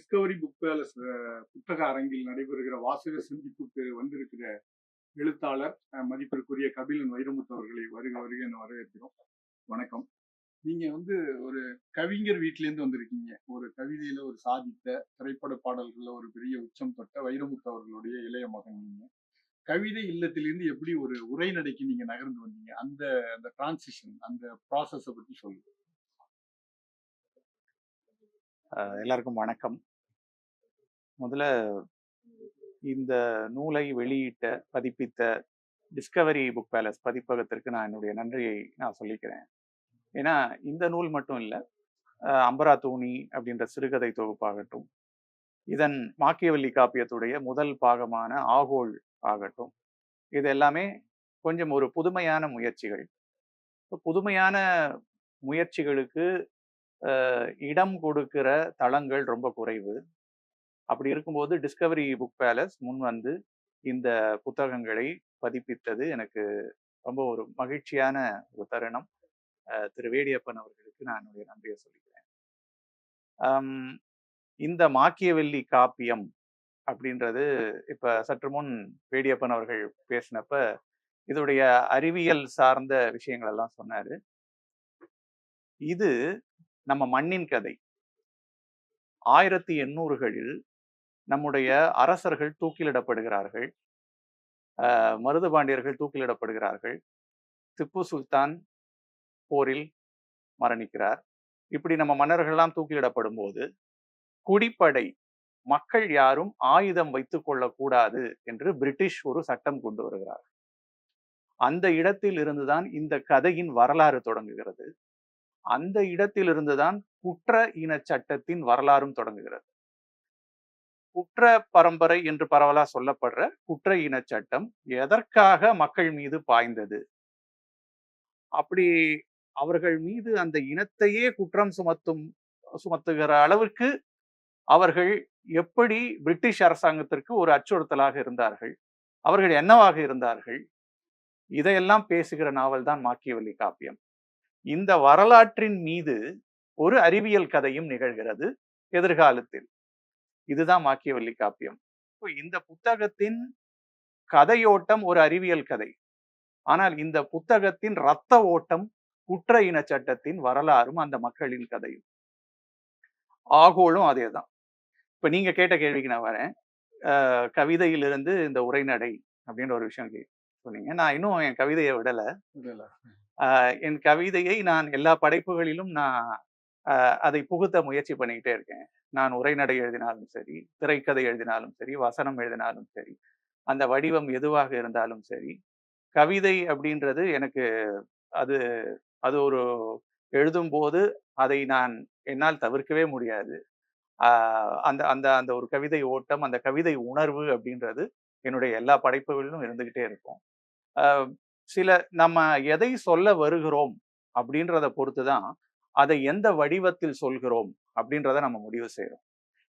Discovery Book palace புத்தக அரங்கில் நடைபெறுகிற வாசக சந்திப்புக்கு வந்திருக்கிற எழுத்தாளர் மதிப்பிற்குரிய கபிலன் வைரமுத்து அவர்களை வருக வருக என வரவேற்கிறோம். வணக்கம். நீங்க வந்து ஒரு கவிஞர் வீட்டிலேருந்து வந்திருக்கீங்க. ஒரு கவிதையில ஒரு சாதித்த திரைப்பட பாடல்கள்ல ஒரு பெரிய உச்சம் தொட்ட வைரமுத்து அவர்களுடைய இளைய மகன் நீங்க. கவிதை இல்லத்திலிருந்து எப்படி ஒரு உரைநடைக்கு நீங்க நகர்ந்து வந்தீங்க? அந்த அந்த டிரான்சிஷன் அந்த ப்ராசஸை பத்தி சொல்லுங்க. அஹ் எல்லாருக்கும் வணக்கம். முதல்ல இந்த நூலை வெளியிட்ட பதிப்பித்த டிஸ்கவரி புக் பேலஸ் பதிப்பகத்திற்கு நான் என்னுடைய நன்றியை நான் சொல்லிக்கிறேன். ஏன்னா இந்த நூல் மட்டும் இல்லை அம்பரா தூணி அப்படின்ற சிறுகதை தொகுப்பாகட்டும் இதன் மாக்கியவல்லி காப்பியத்துடைய முதல் பாகமான ஆகோல் ஆகட்டும் இது எல்லாமே கொஞ்சம் ஒரு புதுமையான முயற்சிகள். புதுமையான முயற்சிகளுக்கு இடம் கொடுக்கிற தளங்கள் ரொம்ப குறைவு. அப்படி இருக்கும்போது டிஸ்கவரி புக் பேலஸ் முன் வந்து இந்த புத்தகங்களை பதிப்பித்தது எனக்கு ரொம்ப ஒரு மகிழ்ச்சியான ஒரு தருணம். திரு வேடியப்பன் அவர்களுக்கு நான் என்னுடைய நன்றியை சொல்லிக்கிறேன். இந்த மாக்கியவெல்லி காப்பியம் அப்படின்றது இப்ப சற்று முன் வேடியப்பன் அவர்கள் பேசினப்ப இதோடைய அறிவியல் சார்ந்த விஷயங்கள் எல்லாம் சொன்னாரு. இது நம்ம மண்ணின் கதை. ஆயிரத்தி எண்ணூறுகளில் நம்முடைய அரசர்கள் தூக்கிலிடப்படுகிறார்கள். ஆஹ் மருதுபாண்டியர்கள் தூக்கிலிடப்படுகிறார்கள். திப்பு சுல்தான் போரில் மரணிக்கிறார். இப்படி நம்ம மன்னர்கள்லாம் தூக்கிலிடப்படும் போது குடிப்படை மக்கள் யாரும் ஆயுதம் வைத்துக் கொள்ளக்கூடாது என்று பிரிட்டிஷ் ஒரு சட்டம் கொண்டு வருகிறார் அந்த இடத்தில் இருந்துதான் இந்த கதையின் வரலாறு தொடங்குகிறது. அந்த இடத்திலிருந்துதான் குற்ற இன சட்டத்தின் வரலாறும் தொடங்குகிறது. குற்ற பரம்பரை என்று பரவலா சொல்லப்படுற குற்ற இன சட்டம் எதற்காக மக்கள் மீது பாய்ந்தது? அப்படி அவர்கள் மீது அந்த இனத்தையே குற்றம் சுமத்தும் சுமத்துகிற அளவிற்கு அவர்கள் எப்படி பிரிட்டிஷ் அரசாங்கத்திற்கு ஒரு அச்சுறுத்தலாக இருந்தார்கள்? அவர்கள் என்னவாக இருந்தார்கள்? இதையெல்லாம் பேசுகிற நாவல் தான் மாக்கியவல்லி காப்பியம். இந்த வரலாற்றின் மீது ஒரு அறிவியல் கதையும் நிகழ்கிறது எதிர்காலத்தில். இதுதான் மாக்கியவல்லி காப்பியம். இப்போ இந்த புத்தகத்தின் கதையோட்டம் ஒரு அறிவியல் கதை. ஆனால் இந்த புத்தகத்தின் இரத்த ஓட்டம் குற்ற இன சட்டத்தின் வரலாறும் அந்த மக்களின் கதையும். ஆகோலும் அதேதான். இப்ப நீங்க கேட்ட கேள்விக்கு நான் வரேன். கவிதையிலிருந்து இந்த உரைநடை அப்படின்ற ஒரு விஷயம் சொன்னீங்க. நான் இன்னும் என் கவிதையை விடல. என் கவிதையை நான் எல்லா படைப்புகளிலும் நான் அதை புகுத்த முயற்சி பண்ணிக்கிட்டே இருக்கேன். நான் உரைநடை எழுதினாலும் சரி திரைக்கதை எழுதினாலும் சரி வசனம் எழுதினாலும் சரி அந்த வடிவம் எதுவாக இருந்தாலும் சரி கவிதை அப்படின்றது எனக்கு அது அது ஒரு எழுதும்போது அதை நான் என்னால் தவிர்க்கவே முடியாது. ஆஹ் அந்த அந்த அந்த ஒரு கவிதை ஓட்டம் அந்த கவிதை உணர்வு அப்படின்றது என்னுடைய எல்லா படைப்புகளிலும் இருந்துகிட்டே இருக்கும். ஆஹ் சில நம்ம எதை சொல்ல வருகிறோம் அப்படின்றத பொறுத்து தான் அதை எந்த வடிவத்தில் சொல்கிறோம் அப்படின்றத நம்ம முடிவு செய்யறோம்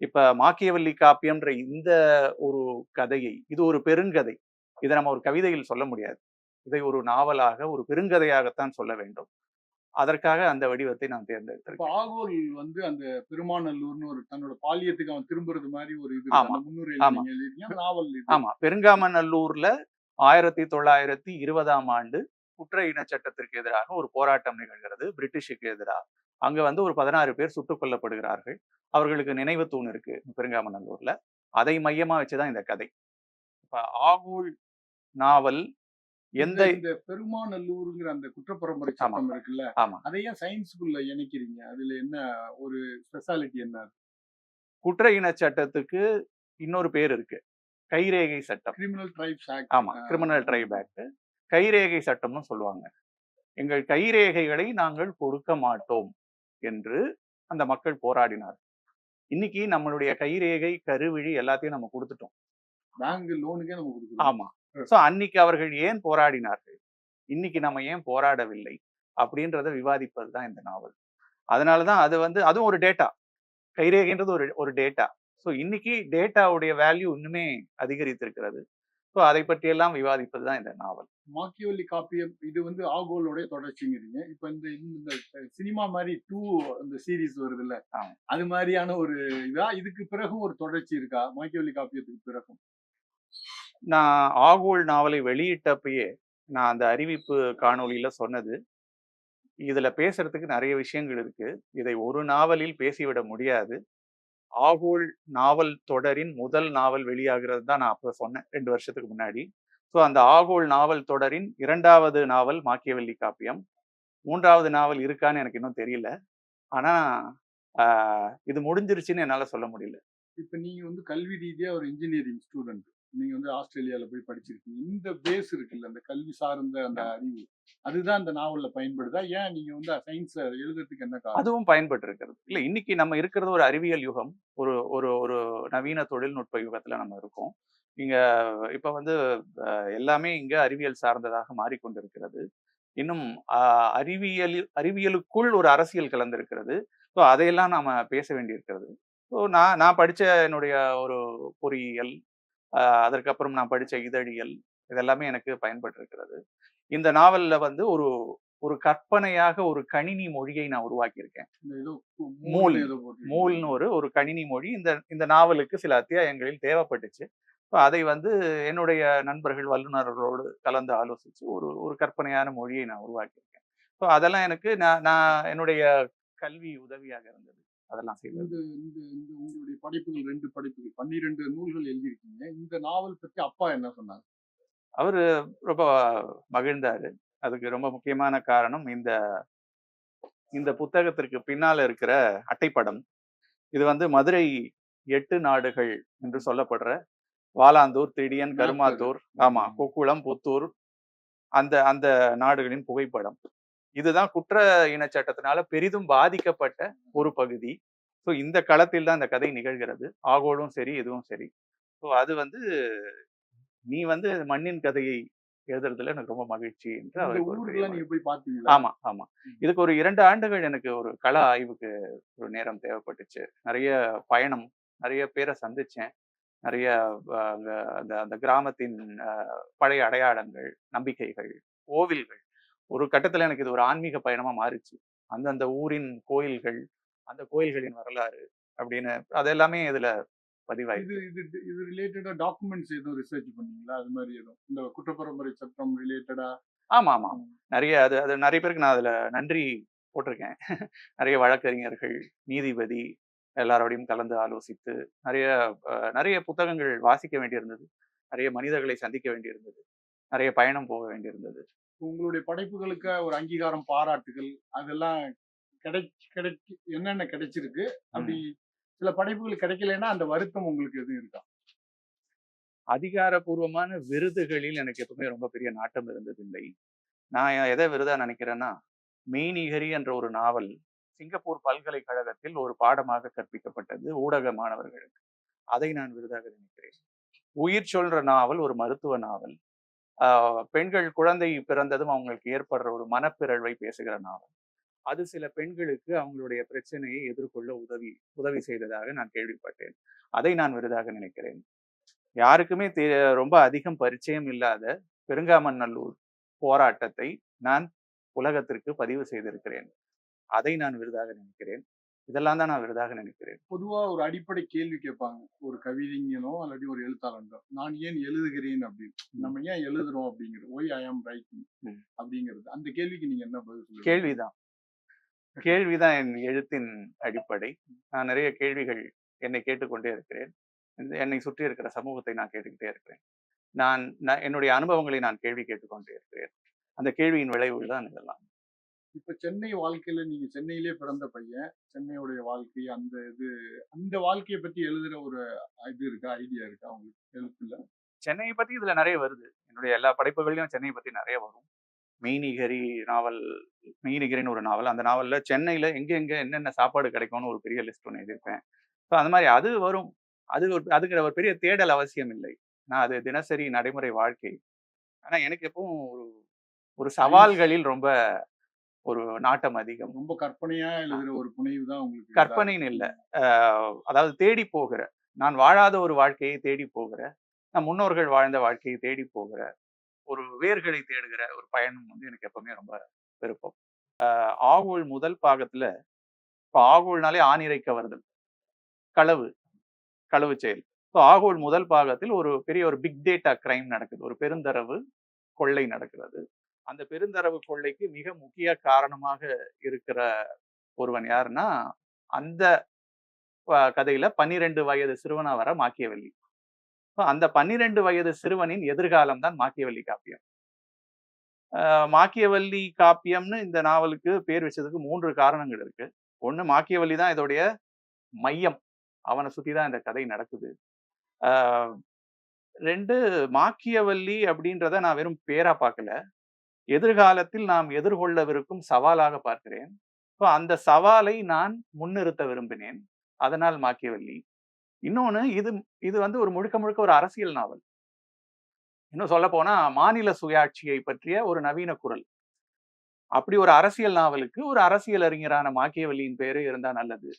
இப்ப மாக்கியவல்லி காப்பியம்ன்ற இந்த ஒரு கதையை இது ஒரு பெருங்கதை. இதை நம்ம ஒரு கவிதையில் சொல்ல முடியாது. இதை ஒரு நாவலாக ஒரு பெருங்கதையாகத்தான் சொல்ல வேண்டும். அதற்காக அந்த வடிவத்தை நான் தேர்ந்தெடுத்திருக்கேன். ஆகோல் வந்து அந்த பெருமாநல்லூர்னு ஒரு தன்னோட பாலியத்துக்கு அவன் திரும்புறது மாதிரி ஒரு இது முன்னுரை நாவல். ஆமா. பெருங்காமநல்லூர்ல ஆயிரத்தி தொள்ளாயிரத்தி இருபதாம் ஆண்டு குற்ற இன சட்டத்திற்கு எதிராக ஒரு போராட்டம் நிகழ்கிறது. பிரிட்டிஷுக்கு எதிராக. அங்க வந்து ஒரு பதினாறு பேர் சுட்டுக் கொல்லப்படுகிறார்கள். அவர்களுக்கு நினைவு தூண் இருக்கு பெருங்காமநல்லூர்ல. அதை மையமா வச்சுதான் இந்த கதை. இப்ப ஆகூல் நாவல் எந்த இந்த பெருமாநல்லூருங்கிற அந்த குற்றப்பரம்பரை. சட்டம் இருக்குல்ல ஆமா. அதை ஏன் சயின்ஸ்குள்ள இணைக்கிறீங்க. அதுல என்ன ஒரு ஸ்பெஷாலிட்டி என்ன? குற்ற இன சட்டத்துக்கு இன்னொரு பேர் இருக்கு. கைரேகை சட்டம். Criminal tribes act. ஆமா. Criminal tribe act. கைரேகை சட்டம்னு சொல்லுவாங்க. எங்கள் கைரேகைகளை நாங்கள் கொடுக்க மாட்டோம் என்று அந்த மக்கள் போராடினார் இன்னைக்கு நம்மளுடைய கைரேகை கருவிழி எல்லாத்தையும் நம்ம கொடுத்துட்டோம். பேங்க் லோனுக்கே நம்ம கொடுக்குறோம். ஆமா. சோ அன்னைக்கு அவர்கள் ஏன் போராடினார்கள்? இன்னைக்கு நம்ம ஏன் போராடவில்லை? அப்படின்றத விவாதிப்பது தான் இந்த நாவல். அதனாலதான் அது வந்து அதுவும் ஒரு டேட்டா கைரேகைன்றது ஒரு ஒரு டேட்டா ஸோ இன்னைக்கு டேட்டாவுடைய வேல்யூ இன்னுமே அதிகரித்திருக்கிறது. ஸோ அதை பற்றியெல்லாம் விவாதிப்பது தான் இந்த நாவல். மாக்கியவல்லி காப்பியம் இது வந்து ஆகோலோட தொடர்ச்சிங்கிறீங்க. இப்ப இந்த இந்த சினிமா மாதிரி டூ அந்த சீரிஸ் வருது இல்ல ஆமா. அது மாதிரியான ஒரு இதா? இதுக்கு பிறகும் ஒரு தொடர்ச்சி இருக்கா? மாக்கியவல்லி காப்பியத்துக்கு பிறகும். நான் ஆகோல் நாவலை வெளியிட்டப்பயே நான் அந்த அறிவிப்பு காணொளியில சொன்னது. இதுல பேசுறதுக்கு நிறைய விஷயங்கள் இருக்கு. இதை ஒரு நாவலில் பேசிவிட முடியாது. ஆகோல் நாவல் தொடரின் முதல் நாவல் வெளியாகிறது தான் நான் அப்போ சொன்னேன் ரெண்டு வருஷத்துக்கு முன்னாடி. ஸோ அந்த ஆகோல் நாவல் தொடரின் இரண்டாவது நாவல் மாக்கியவல்லி காப்பியம். மூன்றாவது நாவல் இருக்கான்னு எனக்கு இன்னும் தெரியல. ஆனால் இது முடிஞ்சிருச்சுன்னு என்னால் சொல்ல முடியல. இப்போ நீங்கள் வந்து கல்வி ரீதியாக ஒரு இன்ஜினியரிங் ஸ்டூடெண்ட் நீங்க வந்து ஆஸ்திரேலியால போய் படிச்சிருக்கீங்க. இந்த பேஸ் இருக்குல்ல அந்த கல்வி சார்ந்த அந்த அறிவு. அதுதான் இந்த நாவல்ல பயன்படுதா? ஏன் நீங்க வந்து சயின்ஸ் எழுதுறதுக்கு என்ன காரணம்? அதுவும் பயன்பட்டு இருக்கிறது இல்ல இன்னைக்கு நம்ம இருக்கிறது ஒரு அறிவியல் யுகம். ஒரு ஒரு ஒரு நவீன தொழில்நுட்ப யுகத்துல நம்ம இருக்கோம். இங்க இப்ப வந்து எல்லாமே இங்க அறிவியல் சார்ந்ததாக மாறிக்கொண்டிருக்கிறது. இன்னும் அறிவியல் அறிவியலுக்குள் ஒரு அரசியல் கலந்திருக்கிறது. ஸோ அதையெல்லாம் நாம பேச வேண்டியிருக்கிறது. ஸோ நான் நான் படிச்ச என்னுடைய ஒரு பொறியியல் அதற்கப்புறம் நான் படிச்ச இதழியல் இதெல்லாமே எனக்கு பயன்பட்டு இருக்கிறது இந்த நாவல்ல வந்து ஒரு ஒரு கற்பனையாக ஒரு கணினி மொழியை நான் உருவாக்கியிருக்கேன். மூல். மூல்னு ஒரு ஒரு கணினி மொழி. இந்த இந்த நாவலுக்கு சில அத்தியாயங்களில் தேவைப்பட்டுச்சு. ஸோ அதை வந்து என்னுடைய நண்பர்கள் வல்லுநர்களோடு கலந்து ஆலோசிச்சு ஒரு ஒரு கற்பனையான மொழியை நான் உருவாக்கியிருக்கேன். ஸோ அதெல்லாம் எனக்கு நான் நான் என்னுடைய கல்வி உதவியாக இருந்தது. அதெல்லாம் செய்வது. இந்த இந்த உங்களுடைய படைப்புகள் ரெண்டு படைப்புகள் பன்னிரெண்டு நூல்கள் எழுதியிருக்கீங்க. இந்த நாவல் பத்தி அப்பா என்ன சொன்னாங்க அவர் ரொம்ப மகிழ்ந்தாரு. அதுக்கு ரொம்ப முக்கியமான காரணம் இந்த இந்த புத்தகத்திற்கு பின்னால இருக்கிற அட்டைப்படம். இது வந்து மதுரை எட்டு நாடுகள் என்று சொல்லப்படுற வாலாந்தூர் திடியன் கருமாத்தூர் ஆமா கொக்குளம் புத்தூர் அந்த அந்த நாடுகளின் புகைப்படம். இதுதான் குற்ற இனச்சட்டத்தினால பெரிதும் பாதிக்கப்பட்ட ஒரு பகுதி. ஸோ இந்த களத்தில் தான் இந்த கதை நிகழ்கிறது. ஆகோலும் சரி இதுவும் சரி. ஸோ அது வந்து நீ வந்து மண்ணின் கதையை எழுதுறதுல எனக்கு ரொம்ப மகிழ்ச்சி என்று பாத்தீங்களா? ஆமா ஆமா. இதுக்கு ஒரு இரண்டு ஆண்டுகள் எனக்கு ஒரு கள ஆய்வுக்கு ஒரு நேரம் தேவைப்பட்டுச்சு. நிறைய பயணம் நிறைய பேரை சந்திச்சேன். நிறைய அந்த அந்த கிராமத்தின் பழைய அடையாளங்கள் நம்பிக்கைகள் கோவில்கள் ஒரு கட்டத்துல எனக்கு இது ஒரு ஆன்மீக பயணமா மாறிச்சு. அந்தந்த ஊரின் கோயில்கள் அந்த கோயில்களின் வரலாறு அப்படின்னு அது எல்லாமே இதுல பதிவாயிருக்கு. இது இது இது ரிலேட்டடா டாக்குமெண்ட்ஸ் எதுவும் ரிசர்ச் பண்ணீங்களா? அது மாதிரி எதுவும்? இந்த குற்றப்பரம்பரை சட்டம் ரிலேட்டடா ஆமா ஆமா நிறைய அது அது நிறைய பேருக்கு நான் அதுல நன்றி போட்டிருக்கேன். நிறைய வழக்கறிஞர்கள் நீதிபதி எல்லாரோடையும் கலந்து ஆலோசித்து நிறைய நிறைய புத்தகங்கள் வாசிக்க வேண்டியிருந்தது. நிறைய மனிதர்களை சந்திக்க வேண்டியிருந்தது. நிறைய பயணம் போக வேண்டியிருந்தது. உங்களுடைய படைப்புகளுக்கு ஒரு அங்கீகாரம் பாராட்டுகள் அதெல்லாம் கிடை கிடைக்கு என்னென்ன கிடைச்சிருக்கு? அப்படி சில படைப்புகள் கிடைக்கலன்னா அந்த வருத்தம் உங்களுக்கு எதுவும் இருக்கா? அதிகாரப்பூர்வமான விருதுகளில் எனக்கு எப்பவுமே ரொம்ப பெரிய நாட்டம் இருந்ததில்லை. நான் எதை விருதா நினைக்கிறேன்னா மெய்நிகரி என்ற ஒரு நாவல் சிங்கப்பூர் பல்கலைக்கழகத்தில் ஒரு பாடமாக கற்பிக்கப்பட்டது ஊடக மாணவர்களுக்கு. அதை நான் விருதாக நினைக்கிறேன். உயிர் சொல்ற நாவல் ஒரு மருத்துவ நாவல். பெண்கள் குழந்தை பிறந்ததும் அவங்களுக்கு ஏற்படுற ஒரு மனப்பிறழ்வை பேசுகிற நாவல் அது சில பெண்களுக்கு அவங்களுடைய பிரச்சனையை எதிர்கொள்ள உதவி உதவி செய்ததாக நான் கேள்விப்பட்டேன். அதை நான் விருதாக நினைக்கிறேன். யாருக்குமே தெ ரொம்ப அதிகம் பரிச்சயம் இல்லாத பெருங்காமநல்லூர் போராட்டத்தை நான் உலகத்திற்கு பதிவு செய்திருக்கிறேன். அதை நான் விருதாக நினைக்கிறேன். இதெல்லாம் தான் நான் விருதாக நினைக்கிறேன். பொதுவா ஒரு அடிப்படை கேள்வி கேட்பாங்க. ஒரு கவிதைஞனோ அல்லது ஒரு எழுத்தாளனோ நான் ஏன் எழுதுகிறேன் அப்படின்னு நம்ம ஏன் எழுதுறோம் அப்படிங்கிறது? ஒய் ஐ ஆம் ரைட்டிங். அப்படிங்கிறது. அந்த கேள்விக்கு நீங்க என்ன பதில் கேள்விதான். கேள்விதான் என் எழுத்தின் அடிப்படை. நான் நிறைய கேள்விகள் என்னை கேட்டுக்கொண்டே இருக்கிறேன். என்னை சுற்றி இருக்கிற சமூகத்தை நான் கேட்டுக்கிட்டே இருக்கிறேன். நான் நான் என்னுடைய அனுபவங்களை நான் கேள்வி கேட்டுக்கொண்டே இருக்கிறேன். அந்த கேள்வியின் விளைவுகள் தான் இதெல்லாம். இப்ப சென்னை வாழ்க்கையில நீங்க சென்னையிலே பிறந்த பையன். சென்னையுடைய வாழ்க்கை அந்த இது அந்த வாழ்க்கையை பத்தி எழுதுற ஒரு இது இருக்கா? ஐடியா இருக்கா உங்களுக்கு? எழுத்துல? சென்னையை பத்தி இதுல நிறைய வருது. என்னுடைய எல்லா படைப்புகள்லயும் சென்னையை பத்தி நிறைய வரும். மெய்நிகரி நாவல் மெய்நிகரின்னு ஒரு நாவல். அந்த நாவல்ல சென்னையில எங்க எங்க என்னென்ன சாப்பாடு கிடைக்கும்னு ஒரு பெரிய லிஸ்ட் ஒன்று எழுதியிருப்பேன். ஸோ அந்த மாதிரி அது வரும். அது ஒரு அதுக்கு ஒரு பெரிய தேடல் அவசியம் இல்லை. நான் அது தினசரி நடைமுறை வாழ்க்கை. ஆனா எனக்கு எப்பவும் ஒரு ஒரு சவால்களில் ரொம்ப ஒரு நாட்டம் அதிகம். ரொம்ப கற்பனையா எழுதுற ஒரு புனைவு தான் உங்களுக்கு கற்பனைன்னு இல்லை. அதாவது தேடி போகிற நான் வாழாத ஒரு வாழ்க்கையை தேடி போகிற நம் முன்னோர்கள் வாழ்ந்த வாழ்க்கையை தேடி போகிற ஒரு வேர்களை தேடுகிற ஒரு பயணம் வந்து எனக்கு எப்பவுமே ரொம்ப விருப்பம். ஆகூழ் முதல் பாகத்துல இப்போ ஆகூழ்னாலே ஆணிரைக்க வருதல் களவு களவு செயல். இப்போ ஆகூழ் முதல் பாகத்தில் ஒரு பெரிய ஒரு பிக் டேட்டா கிரைம் நடக்குது. ஒரு பெருந்தரவு கொள்ளை நடக்கிறது. அந்த பெருந்தரவு கொள்ளைக்கு மிக முக்கிய காரணமாக இருக்கிற ஒருவன் யாருன்னா அந்த கதையில பன்னிரெண்டு வயது சிறுவனா வர மாக்கியவல்லி அந்த பன்னிரெண்டு வயது சிறுவனின் எதிர்காலம் தான் மாக்கியவல்லி காப்பியம். ஆஹ் மாக்கியவல்லி காப்பியம்னு இந்த நாவலுக்கு பேர் வச்சதுக்கு மூன்று காரணங்கள் இருக்கு. ஒண்ணு மாக்கியவல்லி தான் இதோடைய மையம். அவனை சுற்றி தான் இந்த கதை நடக்குது. ஆஹ் ரெண்டு மாக்கியவல்லி அப்படின்றத நான் வெறும் பேரா பார்க்கல எதிர்காலத்தில் நாம் எதிர்கொள்ளவிருக்கும் சவாலாக பார்க்கிறேன். இப்போ அந்த சவாலை நான் முன்னிறுத்த விரும்பினேன். அதனால் மாக்கியவல்லி. இன்னொன்னு இது இது வந்து ஒரு முழுக்க முழுக்க ஒரு அரசியல் நாவல். இன்னும் சொல்ல போனா மாநில சுயாட்சியை பற்றிய ஒரு நவீன குரல். அப்படி ஒரு அரசியல் நாவலுக்கு ஒரு அரசியல் அறிஞரான மாக்கியவல்லியின் பேரு இருந்தா நல்லது.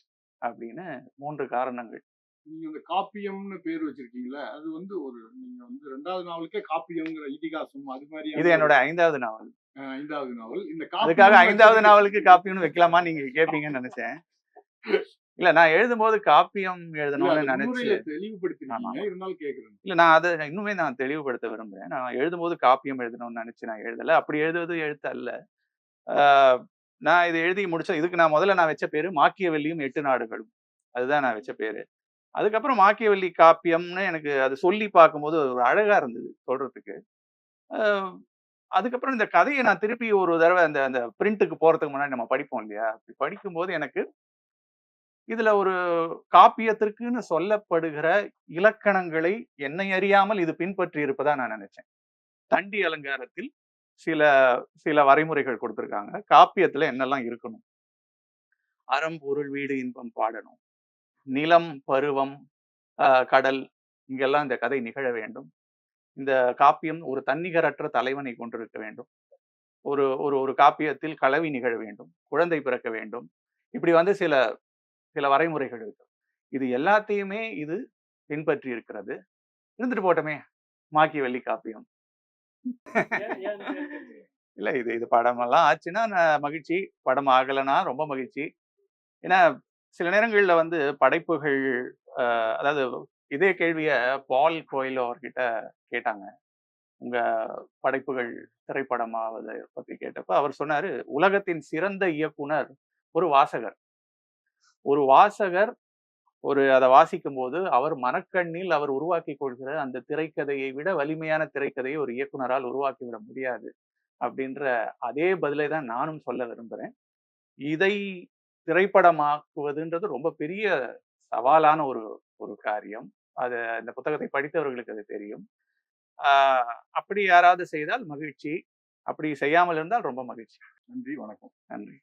அப்படின்னு மூன்று காரணங்கள். நீங்க இந்த காப்பியம்னு பேர் வச்சிருக்கீங்களா அது வந்து ஒரு நீங்க வந்து ரெண்டாவது நாவலுக்கே காப்பியம்ங்கிற இதிகாசம் அது மாதிரி இது என்னோட ஐந்தாவது நாவல். ஐந்தாவது நாவல். இந்த அதுக்காக காப்பியம் ஐந்தாவது நாவலுக்கு காப்பியம்னு வைக்கலாமா நீங்க கேட்பீங்கன்னு நினைச்சேன். இல்ல நான் எழுதும்போது காப்பியம் இல்ல, எழுதணும்னு நினைச்சு ஆமா. இருந்தாலும் கேக்குறேன். இல்ல நான் அதை இன்னுமே நான் தெளிவுபடுத்த விரும்புறேன். நான் எழுதும்போது காப்பியம் எழுதணும்னு நினைச்சு நான் எழுதல. அப்படி எழுதுவது எழுத்து அல்ல நான் இது எழுதி முடிச்ச இதுக்கு நான் முதல்ல நான் வச்ச பேரு மாக்கியவல்லியும் எட்டு நாடுகளும். அதுதான் நான் வச்ச பேரு. அதுக்கப்புறம் மாக்கியவல்லி காப்பியம்னு எனக்கு அது சொல்லி பார்க்கும்போது ஒரு அழகா இருந்தது சொல்கிறதுக்கு ஆஹ் அதுக்கப்புறம் இந்த கதையை நான் திருப்பி ஒரு தடவை அந்த அந்த பிரிண்ட்டுக்கு போறதுக்கு முன்னாடி நம்ம படிப்போம் இல்லையா? அப்படி படிக்கும்போது எனக்கு இதுல ஒரு காப்பியத்திற்குன்னு சொல்லப்படுகிற இலக்கணங்களை என்னை அறியாமல் இது பின்பற்றி இருப்பதா நான் நினைச்சேன். தண்டி அலங்காரத்தில் சில சில வரைமுறைகள் கொடுத்திருக்காங்க. காப்பியத்துல என்னெல்லாம் இருக்கணும்? அறம் பொருள் வீடு இன்பம் பாடணும். நிலம் பருவம் கடல் இங்கெல்லாம் இந்த கதை நிகழ வேண்டும். இந்த காப்பியம் ஒரு தன்னிகரற்ற தலைவனை கொண்டிருக்க வேண்டும். ஒரு ஒரு ஒரு காப்பியத்தில் களவி நிகழ வேண்டும். குழந்தை பிறக்க வேண்டும். இப்படி வந்து சில சில வரைமுறைகள் இருக்கு. இது எல்லாத்தையுமே இது பின்பற்றி இருக்கிறது. இருந்துட்டு போட்டோமே மாக்கியவல்லி காப்பியம். இல்ல இது இது படமெல்லாம் ஆச்சுன்னா நான் மகிழ்ச்சி. படம் ஆகலைன்னா ரொம்ப மகிழ்ச்சி. ஏன்னா சில நேரங்கள்ல வந்து படைப்புகள் அதாவது இதே கேள்வியை பால் கோயிலோ அவர்கிட்ட கேட்டாங்க. உங்க படைப்புகள் திரைப்படமாவதை பத்தி கேட்டப்ப அவர் சொன்னாரு உலகத்தின் சிறந்த இயக்குனர் ஒரு வாசகர். ஒரு வாசகர் ஒரு அதை வாசிக்கும் போது அவர் மனக்கண்ணில் அவர் உருவாக்கி கொள்கிற அந்த திரைக்கதையை விட வலிமையான திரைக்கதையை ஒரு இயக்குனரால் உருவாக்கி விட முடியாது. அப்படின்ற அதே பதிலை தான் நானும் சொல்ல விரும்புறேன். இதை திரைப்படமாக்குவதுன்றது ரொம்ப பெரிய சவாலான ஒரு ஒரு காரியம். அது இந்த புத்தகத்தை படித்தவர்களுக்கு அது தெரியும். ஆஹ் அப்படி யாராவது செய்தால் மகிழ்ச்சி. அப்படி செய்யாமல் இருந்தால் ரொம்ப மகிழ்ச்சி. நன்றி வணக்கம். நன்றி.